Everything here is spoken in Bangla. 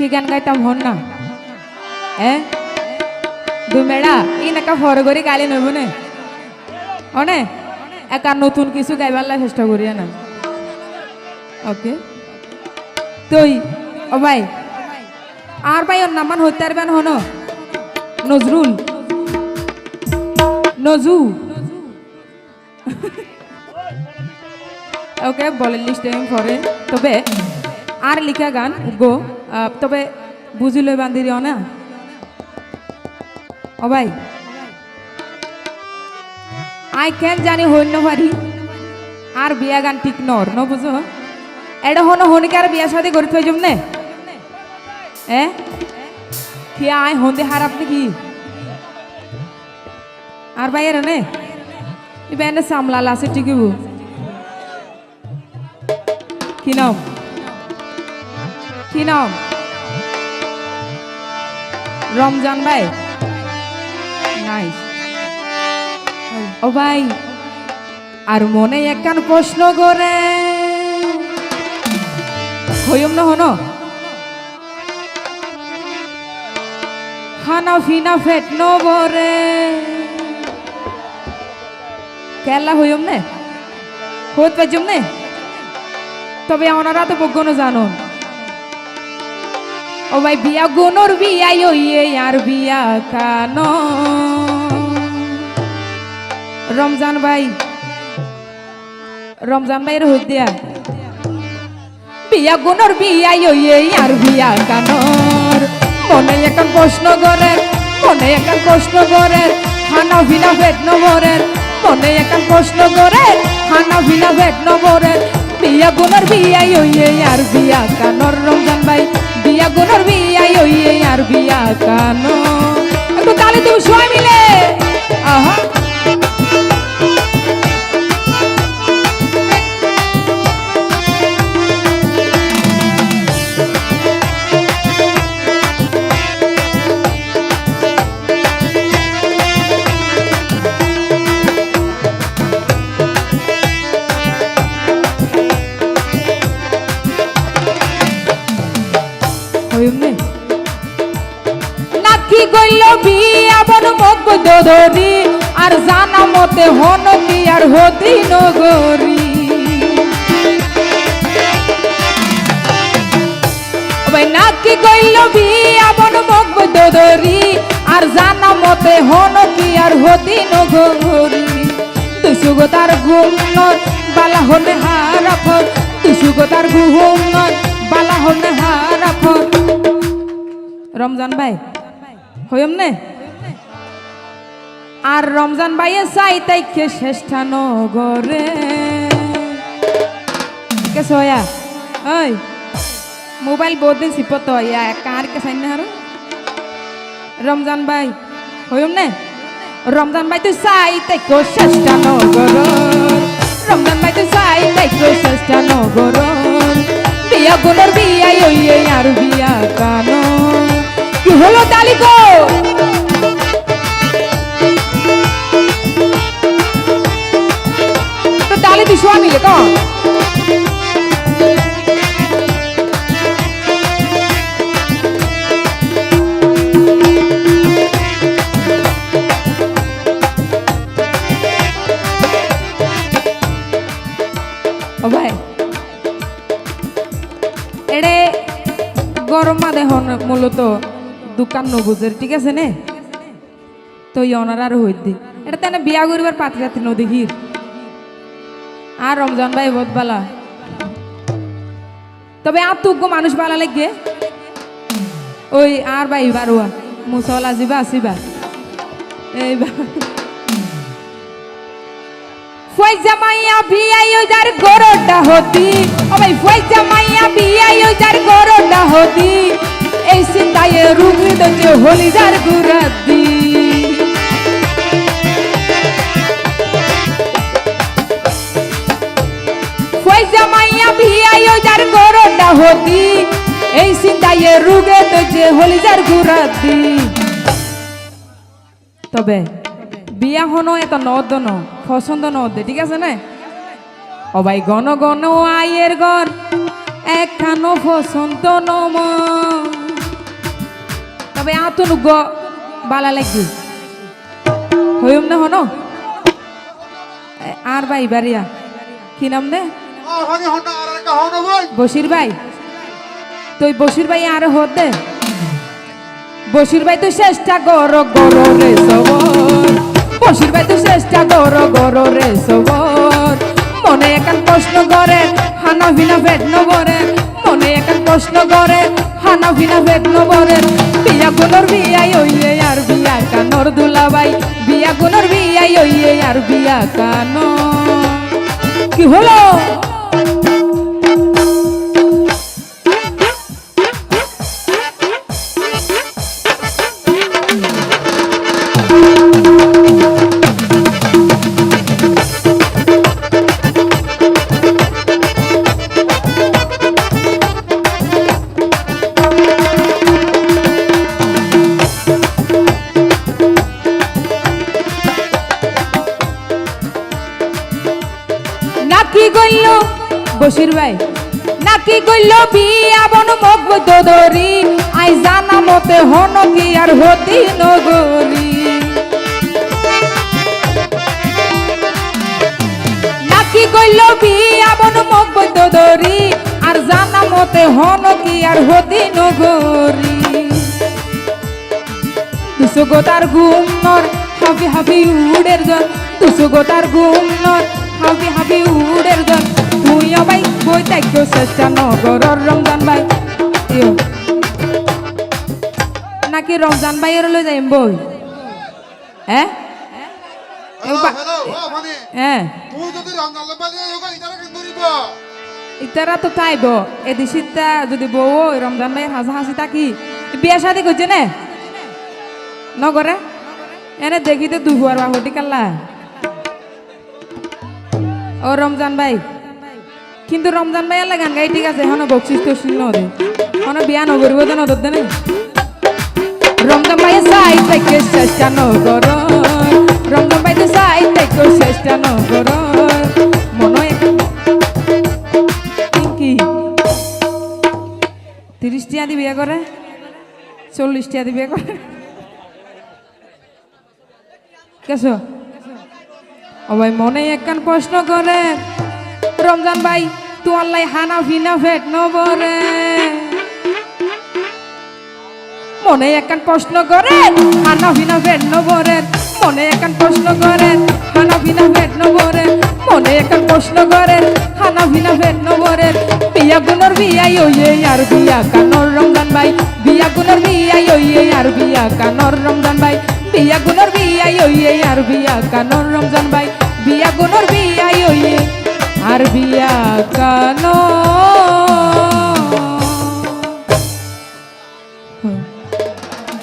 কি গান গাইতাম হন না এ দুই মেড়া ই নাকা ফর করি গালি নেব নে অনে একা নতুন কিছু গাইবার লাই চেষ্টা করিয়া না ওকে তুই ও ভাই আর ভাই ওর নামান হইতে পারবেন হন নজরুল নজু ওকে বলের লিস্টে পরে তবে আর লিখা গান, গো তবে বুঝিলে বান্ধি দিও না? ও ভাই। আই কেন জানি হইন পারি, আর বিয়া গান ঠিক নর, ন বুঝো? এটা হনো হনিকে আর বিয়া সাথে করে থই জমনে এ? কি আয় হন্দে হারাপ নাকি? আর ভাইয়ের নে? এবার সামলাল আছে ঠিকই কি নাম? কি নাম? রমজান ভাই? নাইস ও ভাই, আর মনে একখান প্রশ্ন করে। হইম না হনো? খানা ফিনা ফেট নবরে। কেলা হইম নে? হত পাইজম নে? তবে ওনারা তো বগ্গনো জানুন। ও ভাই বিয়া গুনোর বিয়া ইয়ে আর বিয়া কানো। রমজান ভাই, রমজান ভাইয়ের হইত দিয়া বিয়া গুনোর বিয়া ইয়ে আর বিয়া কানোর। মনে এখন প্রশ্ন করে, মনে এখন প্রশ্ন করে খানা ভিনা ভেট নবরের। মনে এখন প্রশ্ন করে খানা ভিনা ভেট নবরের। বিয়া গুনোর বিয়া ইয়ে আর বিয়া কানোর। রমজান ভাই আর বিয়া নাকি গইল বিয়া বন মগ দদরি আর জানা মতে হন কি আর হতি নগরী। নাকি গইল বিয়া বন মগ দদরি আর জানা মতে হন কি আর হতি নগরী। তুসু গো তার ঘুম নয়, বালা হনে হারাফর তুসু গো তার ঘুম নয়, বালা হনে হারাফর রমজান ভাই হইম নে আর রমজান ভাইয়ে চাই তাইকে শেষ্ঠা নগরে। কে সয়া ওই, মোবাইল বহুত দিন সিপত ইয়া কার কে সাইন হারো? রমজান ভাই হইম নে রমজান ভাই তুই চাই তাইকে শেষ্ঠা নগর। রমজান ভাই তুই চাই তাইকে শেষ্ঠা নগর। বিয়া গুলোর বিয়া ইয়ে আর বিয়া কানো। কি হলো তালিকো তো তালি দিছো আমি তো ও ভাই, এড়ে গরম মাদে হন মূলত। দোকান নবুজের, ঠিক আছে নে? তো ইয়নার আর হইত এটা তেনে বিয়া করিবার পাত্র নদীহির আর রমজান ভাই বহুত বালা। তবে আর তুগ্য মানুষ বালা লাগে। ওই আর ভাই বারুয়া। মুসল আজিবা, আসিবা। এইবার। ফয়জা মাইয়া বিয়াই ওই যার গরডা হতি। ও ভাই, ফয়জা মাইয়া বিয়াই ওই যার গরডা হতি। এই চিন্তায় রুগি দতে হলি যার গুরাদি ফয়জা মাইয়া বিয়াই ওই যার গরডা হতি, এই চিন্তায় রুগে তো যে হলি যার গুরাদি তবে বিয়া হনো এত নদ ন, পছন্দ নদ, ঠিক আছে না? অবাই গণ গণ আয়ের ঘর একখানো পছন্দ নম। তবে আতনুগ বালা লাগবে হইম না হনো? আর ভাই বাড়িয়া। কি নাম নে? বসির ভাই। তুই বসির ভাই আর হত দে। বসির ভাই তুই চেষ্টা কর গর রে সবর। বসির ভাই তুই চেষ্টা কর গর রে সবর। মনে একান প্রশ্ন করে হানা ভিনা ভেদ নবরে। মনে একান প্রশ্ন করে হানা বেগ নবরের নবরে বিয়া গুনর বিয়াই ওইয়ে আর বিয়া কানর দুলাবাই। বিয়া গুনর বিয়াই ওইয়ে আর বিয়া কান কি হলো? ভাই। নাকি গইল বিয়া বন মগ দদরি। আই জানা মতে হন কি আর হতি নগরী নাকি গইল বিয়া বন মগ দদরি। আর জানা মতে হন কি আর হতি নগরী দুশো গোতার ঘুম নর, হাবি হাবি উড়ের জন। দুশো গোতার ঘুম নর, হাবি হাবি উড়ের জন। তুই ভাই বই তাইক্য চেষ্টা নগরর রমজান ভাই ইয়ো। নাকি রমজান ভাইয়ের লই যাইম বই? হ্যাঁ হ্যাঁ ইতারা তো তাইব এদি শীতটা যদি বউ ওই রমজান ভাইয়ের হাসা হাসি থাকি। বিয়া শাদি করছে না? নগরে এনে দেখিতে দুহুয়ার বাহুটি কাল্লা ও রমজান ভাই কিন্তু রমজান ভাই আল্লাহ গান গাই ঠিক আছে হন বকশিস তো শূন্য দে হন বিয়া নগরিব তো নদর দেনে। রমজান ভাই সাই থেকে চেষ্টা নগর রমজান ভাই তো সাই থেকে চেষ্টা নগর মনে কি টিয়া দি বিয়ে করে চল্লিশ টিয়া দি বিয়ে করে কেছ ভাই মনে একখান প্রশ্ন করে। রমজান ভাই তু আল্লাহ হানা ফিনা ফেট নবরে। মনে একখান প্রশ্ন করে, হানা ফিনা ফেট নবরে। মনে একখান প্রশ্ন করে, হানা ফিনা ফেট নবরে। মনে একখান প্রশ্ন করে, হানা ফিনা ফেট নবরে। বিয়া গুনর বিয়াই ওইয়ে, আর বিয়া কানর রমজান ভাই। বিয়া গুনর বিয়াই ওইয়ে, আর বিয়া কানর রমজান ভাই। বিয়া গুনর বিয়াই ওইয়ে, আর বিয়া কানর রমজান ভাই।